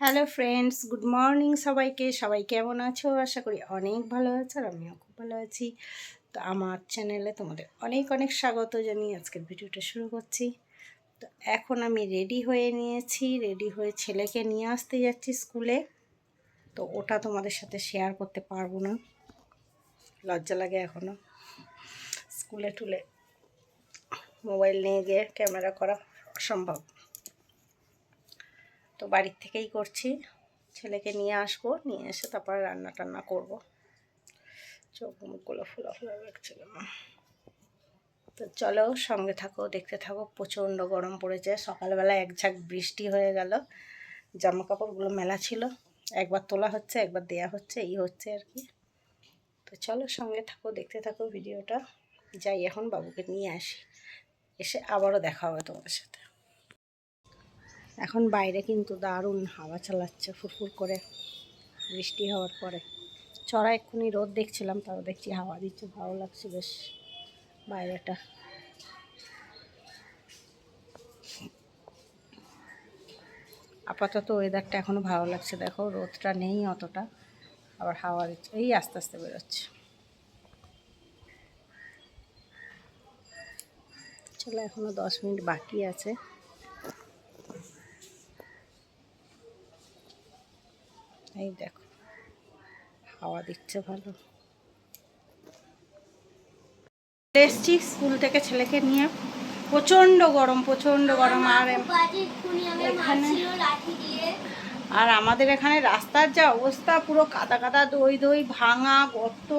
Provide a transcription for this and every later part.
Hello friends, good morning সবাইকে। সবাই কেমন আছো? আশা করি অনেক ভালো আছো আর আমিও খুব ভালো আছি। তো আমার চ্যানেলে তোমাদের অনেক অনেক স্বাগত জানিয়ে আজকের ভিডিওটা শুরু করছি। তো এখন আমি রেডি হয়ে নিয়েছি। রেডি হয়ে ছেলেকে নিয়ে আসতে যাচ্ছি স্কুলে। তো ওটা তোমাদের সাথে শেয়ার করতে পারব না। লজ্জা লাগে এখনও স্কুলে টুলে মোবাইল নিয়ে গিয়ে ক্যামেরা করা অসম্ভব তো বাড়ির থেকেই করছি। ছেলেকে নিয়ে আসব, নিয়ে এসে তারপরে রান্না টান্না করব। চোখ মুখগুলো ফোলা ফোলা লাগছিল। তো চলো সঙ্গে থাকো, দেখতে থাকো, প্রচণ্ড গরম পড়েছে। সকালবেলা এক ঝাঁক বৃষ্টি হয়ে গেল। জামা কাপড়গুলো মেলা ছিল। একবার তোলা হচ্ছে, একবার দেয়া হচ্ছে, এই হচ্ছে আর কি। তো চলো সঙ্গে থাকো, দেখতে থাকো ভিডিওটা। যাই, এখন বাবুকে নিয়ে আসি। এসে আবারও দেখা হবে তোমাদের সাথে। এখন বাইরে কিন্তু দারুণ হাওয়া চালাচ্ছে, ফুরফুর করে বৃষ্টি হওয়ার পরে। চড়া এক্ষুনি রোদ দেখছিলাম, তাও দেখছি হাওয়া দিচ্ছে, ভালো লাগছে বেশ বাইরেটা। আপাতত ওয়েদারটা এখনও ভালো লাগছে, দেখো রোদটা নেই অতটা, আবার হাওয়া দিচ্ছে, এই আস্তে আস্তে বেরোচ্ছে। চলো এখনও দশ মিনিট বাকি আছে। এই দেখো হাওয়া দিচ্ছে ভালো। এসছি স্কুল থেকে ছেলেকে নিয়ে। প্রচণ্ড গরম প্রচণ্ড গরম। আর এখানে আর আমাদের এখানে রাস্তার যা অবস্থা পুরো কাদা কাদা দই দই ভাঙা গর্ত।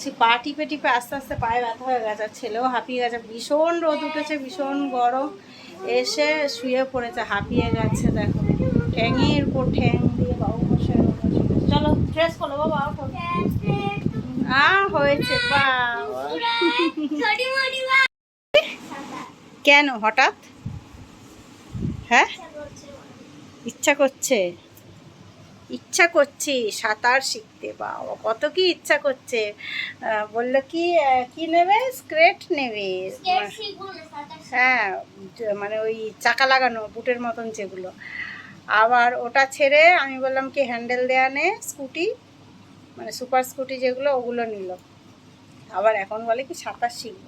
সে পা টিপে টিপে আস্তে আস্তে পায়ে ব্যথা হয়ে গেছে ছেলেও হাঁপিয়ে গেছে। ভীষণ রোদ উঠেছে ভীষণ গরম। এসে শুয়ে পড়েছে হাঁপিয়ে গেছে দেখো। ঠ্যাঙের উপর ঠ্যাং দিয়ে বাবু বসে রয়েছে। চলো ড্রেস করো বাবা। আ হয়েছে বাবা কেন হঠাৎ? হ্যাঁ? ইচ্ছা করছে। ইচ্ছা করছে সাঁতার শিখতে বাবা কত কি ইচ্ছা করছে। বলল কি কি নেবে? স্ক্রেট নেবে। হ্যাঁ মানে ওই চাকা লাগানো বুটের মতন যেগুলো। আবার ওটা ছেড়ে আমি বললাম কি হ্যান্ডেল দেয়া নে স্কুটি মানে সুপার স্কুটি যেগুলো ওগুলো নিল। আবার এখন বলে কি সাঁতার শিখব।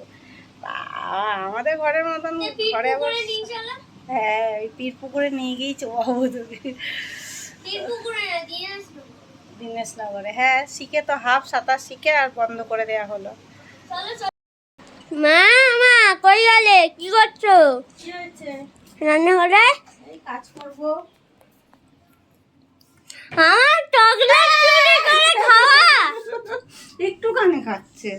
আমাদের ঘরের মতন ঘরে আবার হ্যাঁ ওই পীর পুকুরে নিয়ে গিয়েছে অবধূকে দিনেশনগরে হ্যাঁ শিখে তো হাফ সাঁতার শিখে আর বন্ধ করে দেয়া হলো। মা মা কই গেলে? কি করছ? কি হয়েছে? রান্নাঘরে? কাজ করব। আমার চকলেট চুরি করে খাওয়া। একটুখানি খাচ্ছে।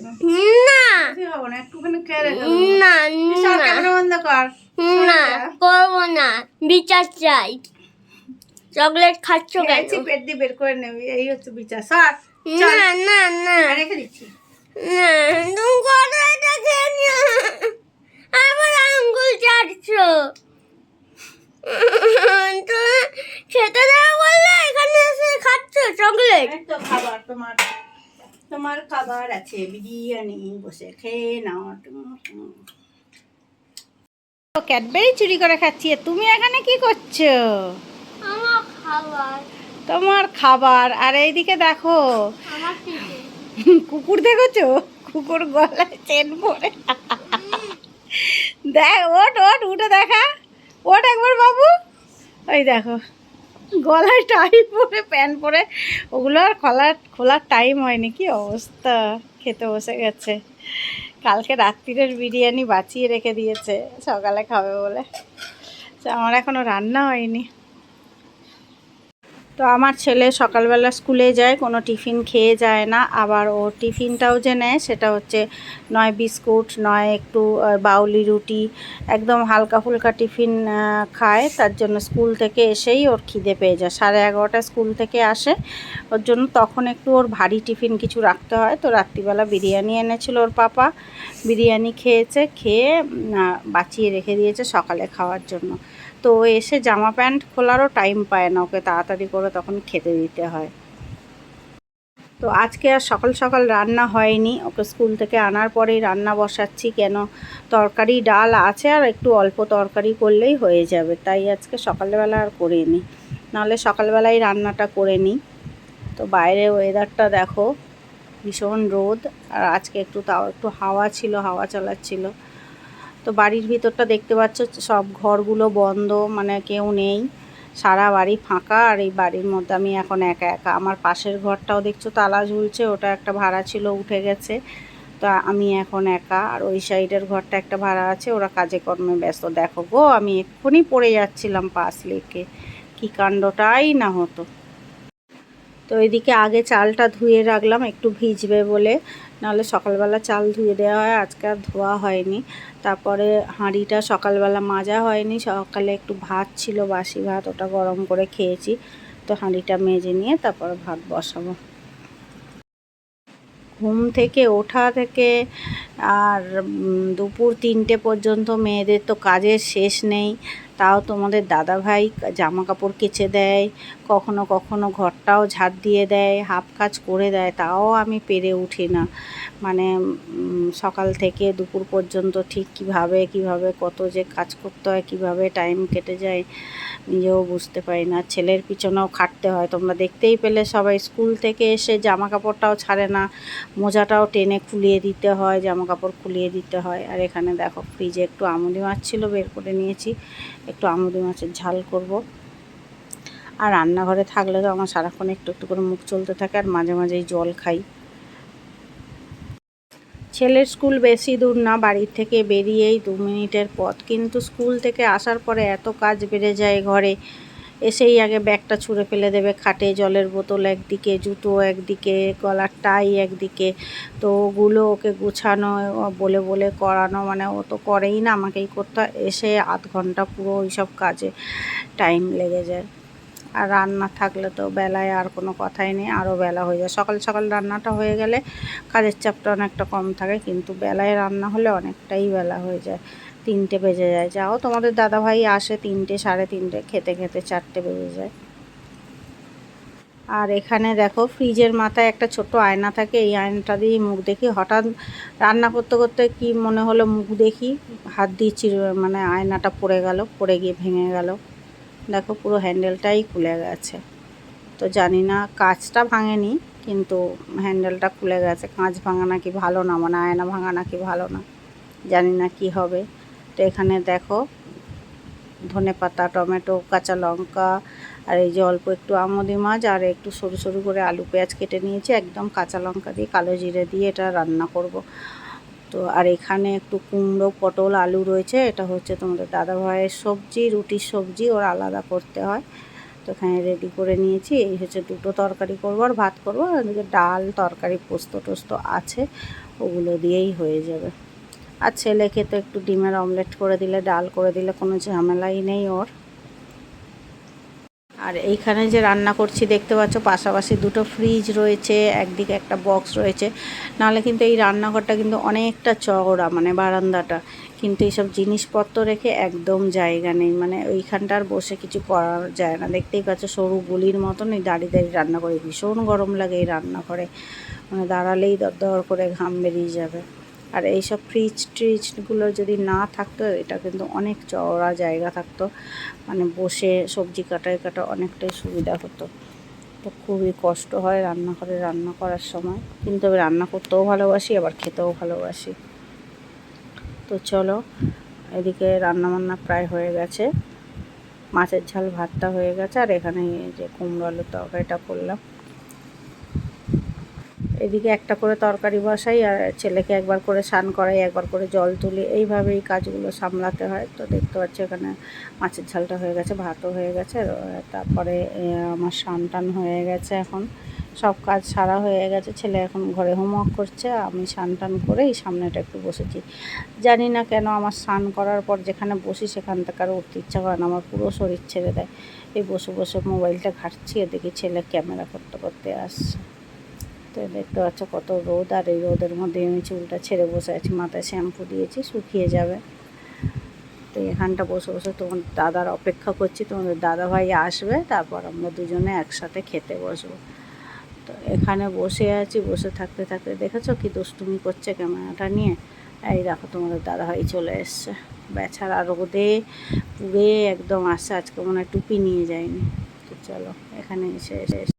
না। খাব না একটুখানি খেয়ে রেখে না না। ক্যামেরা বন্ধ কর। না করব না। বিচার চাই। চকলেট খাচ্ছ কেন? পেট দিয়ে বের করে নেবি। এই হচ্ছে বিচার। সর না না না। রেখে দিচ্ছি। না তুমি করো এটা খেয়ে নিও আবার আঙ্গুল চাটছো। খেতে দেওয়া বললে এখানে এসে খাচ্ছ চকলেট তো খাবার তোমার তোমার খাবার আছে বিরিয়ানি বসে খেয়ে নাও ক্যাডবেরি চুরি করে খাচ্ছি আর তুমি এখানে কি করছ? আমার খাবার। তোমার খাবার আর এইদিকে দেখো। কুকুর দেখেছ? কুকুর গলায় চেন পরে। দেখ ওট ওট উঠে দেখা। ওট একবার বাবু। ওই দেখো। গলায় টাই পরে প্যান্ট পরে, ওগুলো আর খোলার খোলার টাইম হয়নি। কি অবস্থা? খেতে বসে গেছে। কালকে রাত্রিরের বিরিয়ানি বাঁচিয়ে রেখে দিয়েছে। সকালে খাবে বলে। আমার এখনও রান্না হয়নি। তো আমার ছেলে সকালবেলা স্কুলে যায়, কোনো টিফিন খেয়ে যায় না। আবার ও টিফিনটাও যে নেয় সেটা হচ্ছে নয় বিস্কুট, নয় একটু বাউলি রুটি, একদম হালকা ফুলকা টিফিন খায়। তার জন্য স্কুল থেকে এসেই ওর খিদে পেয়ে যায়। সাড়ে এগারোটা স্কুল থেকে আসে। ওর জন্য তখন একটু ওর ভারী টিফিন কিছু রাখতে হয়। তো রাত্রিবেলা বিরিয়ানি এনেছিল ওর পাপা। বিরিয়ানি খেয়েছে, খেয়ে বাঁচিয়ে রেখে দিয়েছে সকালে খাওয়ার জন্য। তো এসে জামা প্যান্ট খোলারও টাইম পায় না। ওকে তাড়াতাড়ি করে তখন খেতে দিতে হয়। তো আজকে আর সকাল সকাল রান্না হয়নি। ওকে স্কুল থেকে আনার পরেই রান্না বসাচ্ছি কেন? তরকারি ডাল আছে আর একটু অল্প তরকারি করলেই হয়ে যাবে। তাই আজকে সকালবেলা আর করে নিই নাহলে সকালবেলায় রান্নাটা করে নিই। তো বাইরে ওয়েদারটা দেখো, ভীষণ রোদ। আর আজকে একটু তাও একটু হাওয়া ছিল, হাওয়া চালাচ্ছিল। তো বাড়ির ভিতরটা দেখতে পাচ্ছ, সব ঘরগুলো বন্ধ মানে কেউ নেই। সারা বাড়ি ফাঁকা আর এই বাড়ির মধ্যে আমি এখন একা একা। আমার পাশের ঘরটাও দেখছ, তালা ঝুলছে, ওটা একটা ভাড়া ছিল, উঠে গেছে। তা আমি এখন একা, আর ওই সাইডের ঘরটা একটা ভাড়া আছে, ওরা কাজে কর্মে ব্যস্ত। দেখো গো, আমি এক্ষুনি পড়ে যাচ্ছিলাম পাশ লেকে। কী কাণ্ডটাই না হতো। তো এদিকে আগে চালটা ধুয়ে রাখলাম, একটু ভিজবে বলে। নাহলে সকালবেলা চাল ধুয়ে দেওয়া হয়, আজকে আর ধোয়া হয়নি। তারপরে হাঁড়িটা সকালবেলা মাজা হয়নি, সকালে একটু ভাত ছিল, বাসি ভাত, ওটা গরম করে খেয়েছি। তো হাঁড়িটা মেজে নিয়ে তারপরে ভাত বসাবো। ঘুম থেকে ওঠা থেকে আর দুপুর তিনটে পর্যন্ত মেয়েদের তো কাজের শেষ নেই। তাও তোমাদের দাদাভাই জামা কাপড় কেচে দেয়, কখনো কখনো ঘরটাও ঝাড় দিয়ে দেয়, হাফ কাজ করে দেয়, তাও আমি পেরে উঠি না। মানে সকাল থেকে দুপুর পর্যন্ত ঠিক কীভাবে কীভাবে কত যে কাজ করতে হয়, কীভাবে টাইম কেটে যায়, নিজেও বুঝতে পারি না। ছেলের পিছনেও খাটতে হয়। তোমরা দেখতেই পেলে সবাই স্কুল থেকে এসে জামা কাপড়টাও ছাড়ে না, মোজাটাও টেনে খুলিয়ে দিতে হয় জামা কাপড় খুলিয়ে দিতে হয়। আর এখানে দেখো ফ্রিজে একটু আমুদি মাছ ছিল, বের করে নিয়েছি। একটু আমুদি মাছের ঝাল করব। আর রান্নাঘরে থাকলে তো আমার সারাক্ষণ একটু একটু করে মুখ চলতে থাকে আর মাঝে মাঝেই জল খাই। ছেলের স্কুল বেশি দূর না, বাড়ির থেকে বেরিয়েই দু মিনিটের পথ। কিন্তু স্কুল থেকে আসার পরে এত কাজ বেড়ে যায় ঘরে। এসেই আগে ব্যাগটা ছুঁড়ে ফেলে দেবে। খাটে জলের বোতল একদিকে, জুতো একদিকে, গলার টাই একদিকে। তো ওগুলো ওকে গুছানো বলে বলে করানো মানে ও তো করেই না, আমাকেই করতে। এসে আধ ঘণ্টা পুরো ওইসব কাজে টাইম লেগে যায়। আর রান্না থাকলে তো বেলায় আর কোনো কথাই নেই, আরও বেলা হয়ে যায়। সকাল সকাল রান্নাটা হয়ে গেলে কাজের চাপটা অনেকটা কম থাকে, কিন্তু বেলায় রান্না হলে অনেকটাই বেলা হয়ে যায়। তিনটে বেজে যায়। যাও, তোমাদের দাদাভাই আসে তিনটে, সাড়ে তিনটে, খেতে খেতে চারটে বেজে যায়। আর এখানে দেখো, ফ্রিজের মাথায় একটা ছোট আয়না থাকে। এই আয়নাটা দিয়েই মুখ দেখি। হঠাৎ রান্না করতে করতে কি মনে হলো, মুখ দেখি, হাত দিয়ে চির মানে আয়নাটা পড়ে গেল, পড়ে গিয়ে ভেঙে গেল। দেখো, পুরো হ্যান্ডেলটাই খুলে গেছে। তো জানি না, কাঁচটা ভাঙেনি, কিন্তু হ্যান্ডেলটা খুলে গেছে। কাঁচ ভাঙা নাকি ভালো না মানে আয়না ভাঙা নাকি ভালো না। জানি না কি হবে। তো এখানে দেখো, ধনে পাতা, টমেটো, কাঁচা লঙ্কা, আর এই যে অল্প একটু আমদি মাছ, আর একটু সরু সরু করে আলু পেঁয়াজ কেটে নিয়েছি, একদম কাঁচা লঙ্কা দিয়ে, কালো জিরে দিয়ে এটা রান্না করব। তো আর এখানে একটু কুমড়ো, পটল, আলু রয়েছে, এটা হচ্ছে তোমাদের দাদা ভাইয়ের সবজি, রুটির সবজি, ওর আলাদা করতে হয়। তো এখানে রেডি করে নিয়েছি, এই হচ্ছে দুটো তরকারি করব, আর ভাত করব, আর ডাল, তরকারি পোস্ত টোস্ত আছে, ওগুলো দিয়েই হয়ে যাবে। আর ছেলেকে তো একটু ডিমের অমলেট করে দিলে, ডাল করে দিলে কোনো ঝামেলাই নেই ওর। আর এইখানে যে রান্না করছি, দেখতে পাচ্ছ পাশাপাশি দুটো ফ্রিজ রয়েছে, একদিকে একটা বক্স রয়েছে। নাহলে কিন্তু এই রান্নাঘরটা কিন্তু অনেকটা চওড়া মানে বারান্দাটা। কিন্তু এইসব জিনিসপত্র রেখে একদম জায়গা নেই মানে ওইখানটার বসে কিছু করা যায় না। দেখতেই পাচ্ছ সরু গুলির মতন এই দাঁড়িয়ে দাঁড়িয়ে রান্না করে। ভীষণ গরম লাগে এই রান্নাঘরে। মানে দাঁড়ালেই দর দর করে ঘাম বেরিয়ে যাবে। আর এইসব ফ্রিজ ট্রিজগুলো যদি না থাকতো, এটা কিন্তু অনেক চওড়া জায়গা থাকতো। মানে বসে সবজি কাটায় কাটা অনেকটাই সুবিধা হতো। তো খুবই কষ্ট হয় রান্নাঘরে রান্না করার সময়। কিন্তু আমি রান্না করতেও ভালোবাসি, আবার খেতেও ভালোবাসি। তো চলো, এদিকে রান্না বান্না প্রায় হয়ে গেছে। মাছের ঝাল ভাতটা হয়ে গেছে, আর এখানে যে কুমড়ো আলুর তরকারিটা করলাম। এদিকে একটা করে তরকারি বসাই আর ছেলেকে একবার করে স্নান করাই, একবার করে জল তুলি। এইভাবেই কাজগুলো সামলাতে হয়। তো দেখতে পাচ্ছি এখানে মাছের ঝালটা হয়ে গেছে, ভাতও হয়ে গেছে। তারপরে আমার স্নান টান হয়ে গেছে এখন। সব কাজ সারা হয়ে গেছে। ছেলে এখন ঘরে হোমওয়ার্ক করছে। আমি স্নান টান করেই সামনেটা একটু বসেছি। জানি না কেন আমার স্নান করার পর যেখানে বসি সেখান থেকে আর উঠতে ইচ্ছা করে না। আমার পুরো শরীর ছেড়ে দেয়। এই বসে বসে মোবাইলটা ঘাটছি। এদিকে ছেলে ক্যামেরা করতে করতে আসছে। তো দেখতে পাচ্ছ কত রোদ, আর এই রোদের মধ্যে আমি চুলটা ছেড়ে বসে আছি, মাথায় শ্যাম্পু দিয়েছি, শুকিয়ে যাবে। তো এখানটা বসে বসে তোমার দাদার অপেক্ষা করছি, তোমাদের দাদা ভাই আসবে, তারপর আমরা দুজনে একসাথে খেতে বসবো। তো এখানে বসে আছি, বসে থাকতে থাকতে দেখেছ কি দুষ্টুমি করছে ক্যামেরাটা নিয়ে? এই দেখো তোমাদের দাদা ভাই চলে এসছে। বেচারা রোদে পুড়ে একদম আসছে, আজকে মনে হয় টুপি নিয়ে যায়নি। তো চলো, এখানে এসে এসে